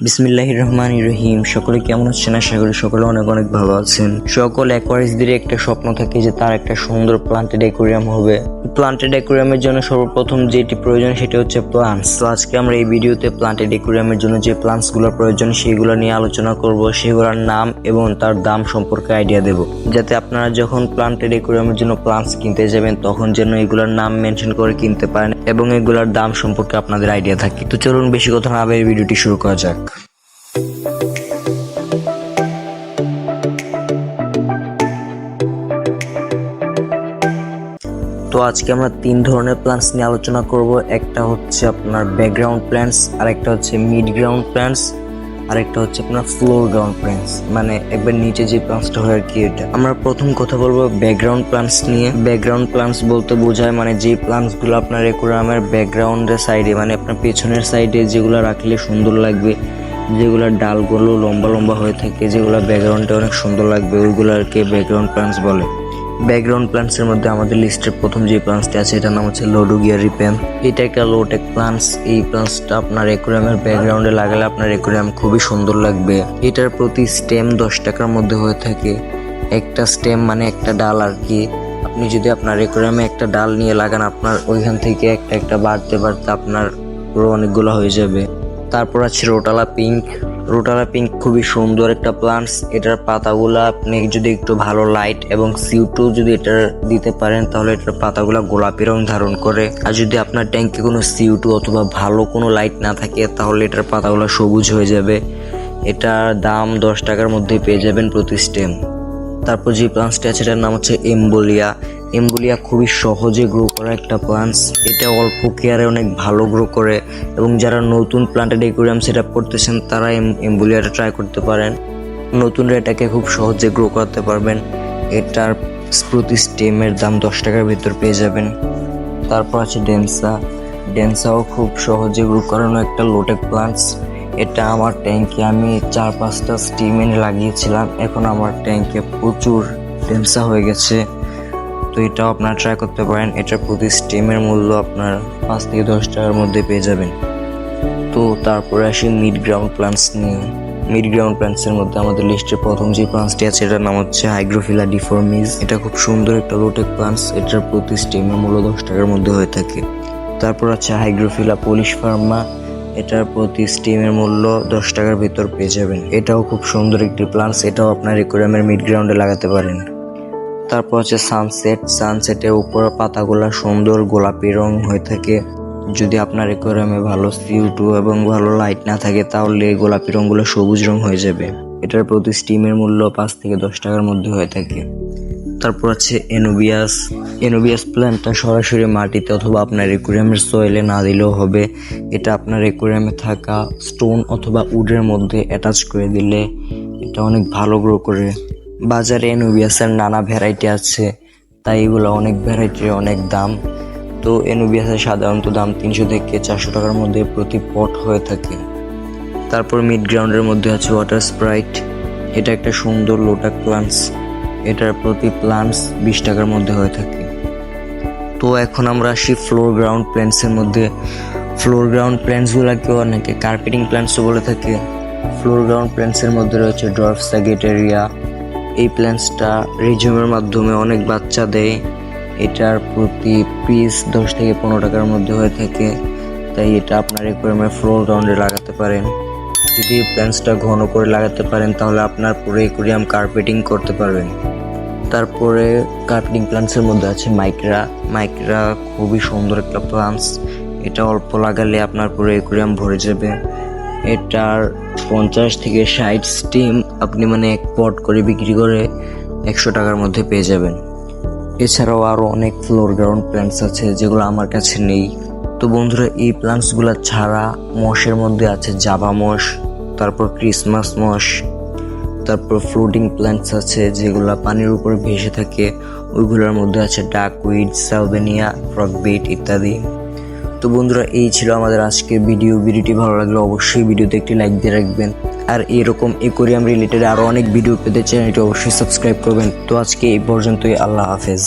বিসমিল্লাহির রহমান রহিম। সকলে কেমন আছেন? আশা করি সকলে অনেক অনেক ভালো আছেন। সকল অ্যাকোয়ারিস্টদের একটা স্বপ্ন থাকে যে তার একটা সুন্দর প্লান্টেড অ্যাকোরিয়াম হবে। প্লান্টেড অ্যাকোরিয়ামের জন্য সর্বপ্রথম যেটি প্রয়োজন সেটি হচ্ছে প্লান্টস তো আজকে আমরা এই ভিডিওতে প্লান্টেড অ্যাকোরিয়ামের জন্য যে প্লান্টসগুলোর প্রয়োজন সেগুলো নিয়ে আলোচনা করব, সেগুলোর নাম এবং তার দাম সম্পর্কে আইডিয়া দেব। যাতে আপনারা যখন প্লান্টেড অ্যাকোরিয়ামের জন্য প্লান্টস কিনতে যাবেন, তখন যেন এগুলোর নাম মেনশন করে কিনতে পারেন এবং এগুলোর দাম সম্পর্কে আপনাদের আইডিয়া থাকে। তো চলুন বেশি কথা না ভিডিওটি শুরু করা যাক। তো আজকে আমরা তিন ধরনের প্ল্যান্টস নিয়ে আলোচনা করব। একটা হচ্ছে আপনার ব্যাকগ্রাউন্ড প্ল্যান্টস আর একটা হচ্ছে মিড গ্রাউন্ড প্ল্যান্টস আর একটা হচ্ছে আপনার ফ্লোর গ্রাউন্ড প্ল্যান্টস মানে একবার নিচে যে প্ল্যান্টসটা হয় আর কি এটা। আমরা প্রথম কথা বলব ব্যাকগ্রাউন্ড প্ল্যান্টস নিয়ে। ব্যাকগ্রাউন্ড প্ল্যান্টস বলতে বোঝায় মানে যে প্ল্যান্টসগুলো আপনার একুরামের ব্যাকগ্রাউন্ডের সাইডে মানে আপনার পেছনের সাইডে যেগুলো রাখলে সুন্দর লাগবে যেগুলোর ডালগুলো লম্বা লম্বা হয়ে থাকে, যেগুলো ব্যাকগ্রাউন্ডে অনেক সুন্দর লাগবে ওইগুলোকে ব্যাকগ্রাউন্ড প্ল্যান্টস বলে। ব্যাকগ্রাউন্ড প্লান্টসের মধ্যে আমাদের লিস্টের প্রথম যে প্লান্টসটি আছে, এটার নাম হচ্ছে লোডোগিয়া রিপেন এটা একটা লোটেক প্লান্টস এই প্লান্টসটা আপনার একুরিয়ামের ব্যাকগ্রাউন্ডে লাগালে আপনার একুরিয়াম খুবই সুন্দর লাগবে। এটার প্রতি স্টেম দশ টাকার মধ্যে হয়ে থাকে। একটা স্টেম মানে একটা ডাল আর কি। আপনি যদি আপনার একুরিয়ামে একটা ডাল নিয়ে লাগান, আপনার ওইখান থেকে একটা একটা বাড়তে বাড়তে আপনার পুরো অনেকগুলো হয়ে যাবে। তারপর আছে রোটালা পিঙ্ক রোটালা পিঙ্ক খুবই সুন্দর একটা প্লান্টস এটার পাতাগুলা আপনি যদি একটু ভালো লাইট এবং সিউটু যদি এটা দিতে পারেন, তাহলে এটার পাতাগুলো গোলাপি রং ধারণ করে। আর যদি আপনার ট্যাঙ্কে কোনো সিউটু অথবা ভালো কোনো লাইট না থাকে, তাহলে এটার পাতাগুলো সবুজ হয়ে যাবে। এটার দাম দশ টাকার মধ্যে পেয়ে যাবেন প্রতি স্টেম তারপর যে প্লান্টসটি আছে, এটার নাম হচ্ছে এম্বোলিয়া এম্বোলিয়া খুবই সহজে গ্রো করা একটা প্লান্টস এটা অল্প কেয়ারে অনেক ভালো গ্রো করে এবং যারা নতুন প্লান্টেড একুরিয়াম সেট আপ করতেছেন, তারা এম- এম্বোলিয়াটা ট্রাই করতে পারেন। নতুনরা এটাকে খুব সহজে গ্রো করতে পারবেন। এটার প্রতি স্টেমের দাম দশ টাকার ভিতর পেয়ে যাবেন। তারপর আছে ডেন্সা ডেন্সাও খুব সহজে গ্রো করানো একটা লোটেক প্লান্টস এটা আমার ট্যাঙ্কে আমি চার পাঁচটা স্টিম এনে লাগিয়েছিলাম। এখন আমার ট্যাঙ্কে প্রচুর ডেন্সা হয়ে গেছে। তো এটাও আপনারা ট্রাই করতে পারেন। এটার প্রতি স্টিমের মূল্য আপনার পাঁচ থেকে দশ টাকার মধ্যে পেয়ে যাবেন। তো তারপরে আসি মিড গ্রাউন্ড প্লান্টস নিয়ে। মিড গ্রাউন্ড প্লান্টসের মধ্যে আমাদের লিস্টের প্রথম যে প্লান্টসটি আছে, এটার নাম হচ্ছে হাইগ্রোফিলা ডিফর্মিস এটা খুব সুন্দর একটা লোটেক প্লান্টস এটার প্রতি স্টিমের মূল্য দশ টাকার মধ্যে হয়ে থাকে। তারপর আছে হাইগ্রোফিলা পলিশ ফার্মা এটার প্রতি স্টিমের মূল্য দশ টাকার ভিতর পেয়ে যাবেন। এটাও খুব সুন্দর একটি প্লান্টস এটাও আপনার একুরিয়ামের মিড গ্রাউন্ডে লাগাতে পারেন। তারপর হচ্ছে সানসেট সানসেটের উপর পাতাগুলো সুন্দর গোলাপি রং হয়ে থাকে। যদি আপনার একুরিয়ামে ভালো সিউ টু এবং ভালো লাইট না থাকে, তাহলে গোলাপি রঙগুলো সবুজ রং হয়ে যাবে। এটার প্রতি স্টিমের মূল্য পাঁচ থেকে দশ টাকার মধ্যে হয়ে থাকে। তারপর আছে এনোবিয়াস। এনোবিয়াস প্ল্যান্টটা সরাসরি মাটিতে অথবা আপনার একুরিয়ামের সয়েলে না দিলেও হবে। এটা আপনার একুরিয়ামে থাকা স্টোন অথবা উডের মধ্যে অ্যাটাচ করে দিলে এটা অনেক ভালো গ্রো করে। বাজারে এনোবিয়াসের নানা ভ্যারাইটি আছে, তাই এগুলো অনেক ভ্যারাইটির অনেক দাম। তো এনোবিয়াসের সাধারণত দাম তিনশো থেকে চারশো টাকার মধ্যে প্রতি পট হয়ে থাকে। তারপর মিড গ্রাউন্ডের মধ্যে আছে ওয়াটার স্প্রাইট এটা একটা সুন্দর লোটাক প্লান্টস এটার প্রতি প্লান্টস বিশ টাকার মধ্যে হয়ে থাকে। তো এখন আমরা আসি ফ্লোর গ্রাউন্ড প্ল্যান্টসের মধ্যে। ফ্লোর গ্রাউন্ড প্ল্যান্টসগুলোকেও অনেকে কার্পেটিং প্ল্যান্টসও বলে থাকে। ফ্লোর গ্রাউন্ড প্ল্যান্টসের মধ্যে রয়েছে ড্রফ স্যাগেটেরিয়া এই প্ল্যান্টসটা রিজিউমের মাধ্যমে অনেক বাচ্চা দেয়। এটার প্রতি পিস দশ থেকে পনেরো টাকার মধ্যে হয়ে থাকে। তাই এটা আপনার একুয়ারিয়ামের ফ্লোর গ্রাউন্ডে লাগাতে পারেন। যদি প্ল্যান্টসটা ঘন করে লাগাতে পারেন, তাহলে আপনার পুরো একুরিয়াম কার্পেটিং করতে পারবেন। তারপরে কার্পেটিং প্লান্টসের মধ্যে আছে মাইক্রা মাইক্রা খুবই সুন্দর একটা প্লান্টস এটা অল্প লাগালে আপনার পুরো একুরিয়াম ভরে যাবে। এটার পঞ্চাশ থেকে ষাট স্টিম আপনি মানে এক পট করে বিক্রি করে একশো টাকার মধ্যে পেয়ে যাবেন। এছাড়াও আরও অনেক ফ্লোর গ্রাউন্ড প্ল্যান্টস আছে, যেগুলো আমার কাছে নেই। তো বন্ধুরা, এই প্লান্টসগুলো ছাড়া মশের মধ্যে আছে জাবা মশ তারপর ক্রিসমাস মশ তারপর ফ্লোটিং প্ল্যান্টস আছে যেগুলো পানির উপর ভেসে থাকে, ওইগুলোর মধ্যে আছে ডাকউইড সালবেনিয়া ফ্রকবিট ইত্যাদি। তো বন্ধুরা, এই ছিল আমাদের আজকের ভিডিও ভিডিওটি ভালো লাগলে অবশ্যই ভিডিওতে একটি লাইক দিয়ে রাখবেন। আর এরকম একুরিয়াম রিলেটেড আরও অনেক ভিডিও পেতে চ্যানেলটি অবশ্যই সাবস্ক্রাইব করবেন। তো আজকে এই পর্যন্তই, আল্লাহ হাফেজ।